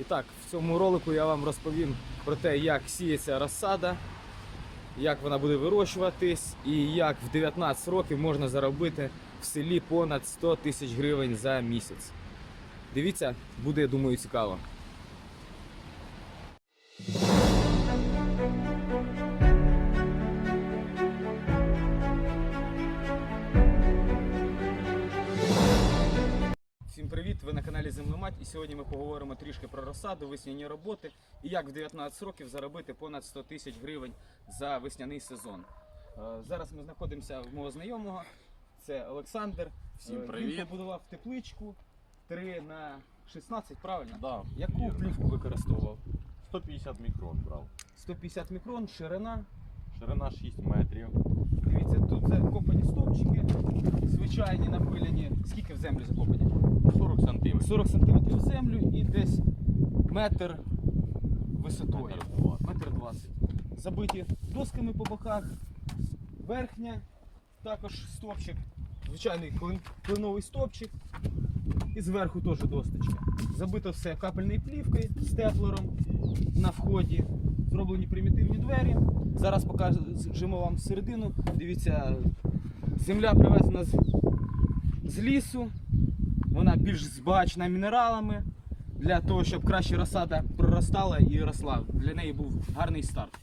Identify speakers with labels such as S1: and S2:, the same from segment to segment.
S1: І так, в цьому ролику я вам розповім про те, як сіється розсада, як вона буде вирощуватись і як в 19 років можна заробити в селі понад 100 тисяч гривень за місяць. Дивіться, буде, думаю, цікаво. Привіт! Ви на каналі Землемать і сьогодні ми поговоримо трішки про розсаду, весняні роботи і як в 19 років заробити понад 100 тисяч гривень за весняний сезон. Е, Зараз ми знаходимося в мого знайомого. Це Олександр.
S2: Всім
S1: Е, Він
S2: привіт.
S1: побудував тепличку 3 на 16, правильно?
S2: Да,
S1: Яку
S2: вірно.
S1: плівку використовував?
S2: 150 мікрон брав.
S1: 150 мікрон, ширина.
S2: Ширина 6 метрів.
S1: Дивіться, тут закопані стовпчики, звичайні напилені. Скільки в землю закопані?
S2: 40 сантиметрів.
S1: 40 см землю і десь метр висотою.
S2: Метр
S1: 20. Забиті досками по боках, верхня, також стовпчик, звичайний клин- клиновий стовпчик. І зверху теж досточка. Забито все капельною плівкою з теплером на вході. Зроблені примітивні двері. Зараз покажемо вам середину. Дивіться, земля привезена з, з лісу. Вона більш збагачена мінералами для того, щоб краще розсада проростала і росла. Для неї був гарний старт.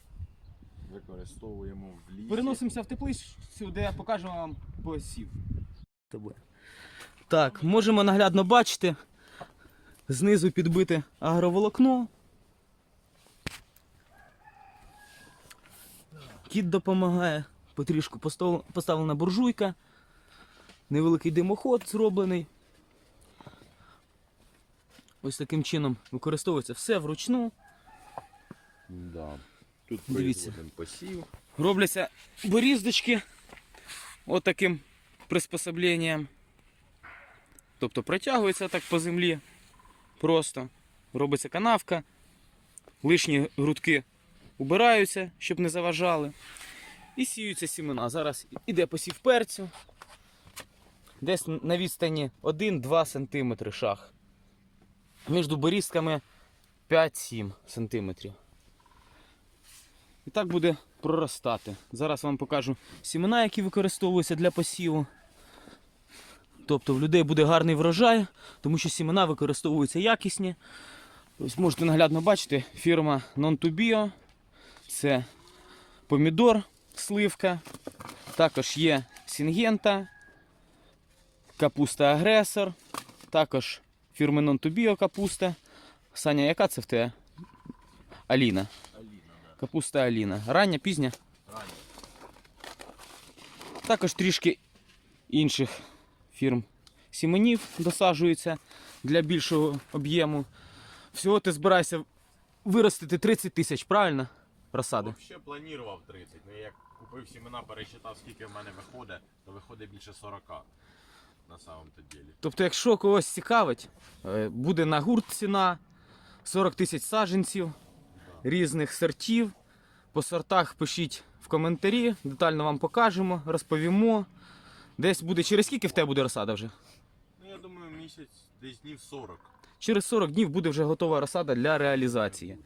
S2: Використовуємо в лісі.
S1: Переносимося в теплицю, де покажемо вам посів. Так, можемо наглядно бачити. Знизу підбите агроволокно. Кіт допомагає, потрішку поставлена буржуйка. Невеликий димоход зроблений. Ось таким чином використовується все вручну.
S2: Да. Тут
S1: Дивіться.
S2: посів.
S1: Робляться боріздочки отаким приспособленням. Тобто протягується так по землі. Просто робиться канавка, лишні грудки убираються, щоб не заважали. І сіються сімена. Зараз іде посів перцю. Десь на відстані 1-2 см шах. Між борізками 5-7 см. І так буде проростати. Зараз вам покажу сімена, які використовуються для посіву. Тобто в людей буде гарний врожай, тому що сімена використовуються якісні. Ось можете наглядно бачити, фірма Non2Bio. Це помідор, сливка. Також є сінгента, капуста агресор. Також фірми Non2Bio капуста. Саня, яка це в тебе? Аліна.
S2: Аліна,
S1: Капуста Аліна. Рання, пізня.
S2: да. Ранні.
S1: Також трішки інших фірм сіменів досаджується для більшого об'єму. Всього ти збираєшся виростити 30 тисяч, правильно? Розсади.
S2: Взагалі планував 30. Ну як купив сімена, пересчитав, скільки в мене виходить, то виходить більше 40 на самом то ділі.
S1: Тобто, якщо когось цікавить, е, буде на гурт ціна 40 тисяч саджанців різних сортів. По сортах пишіть в коментарі, детально вам покажемо, розповімо. Десь буде через скільки в тебе буде розсада вже?
S2: Ну я думаю, місяць десь днів 40.
S1: Через 40 днів буде вже готова розсада для реалізації.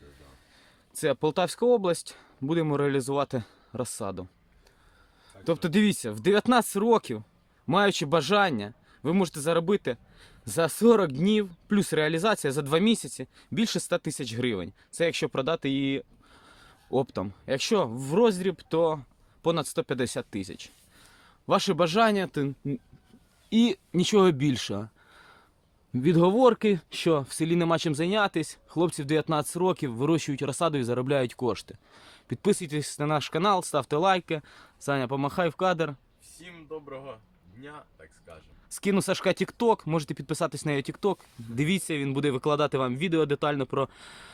S1: Це Полтавська область, будемо реалізувати розсаду. Тобто дивіться, в 19 років, маючи бажання, ви можете заробити за 40 днів, плюс реалізація за 2 місяці більше 100 тисяч гривень. Це якщо продати її оптом. Якщо в роздріб, то понад 150 тисяч. Ваше бажання і нічого більшого. Відговорки, що в селі нема чим зайнятися, хлопці в 19 років вирощують розсаду і заробляють кошти. Підписуйтесь на наш канал, ставте лайки. Саня, помахай в кадр.
S2: Всім доброго дня, так скажемо.
S1: Скину Сашка Тікток, можете підписатись на його Тікток. Дивіться, він буде викладати вам відео детально про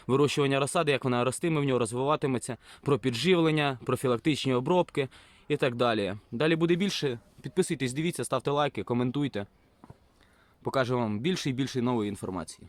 S1: вирощування розсади, як вона ростиме в нього, розвиватиметься, про підживлення, профілактичні обробки і так далі. Далі буде більше. Підписуйтесь, дивіться, ставте лайки, коментуйте. Покажу вам більше і більше нової інформації.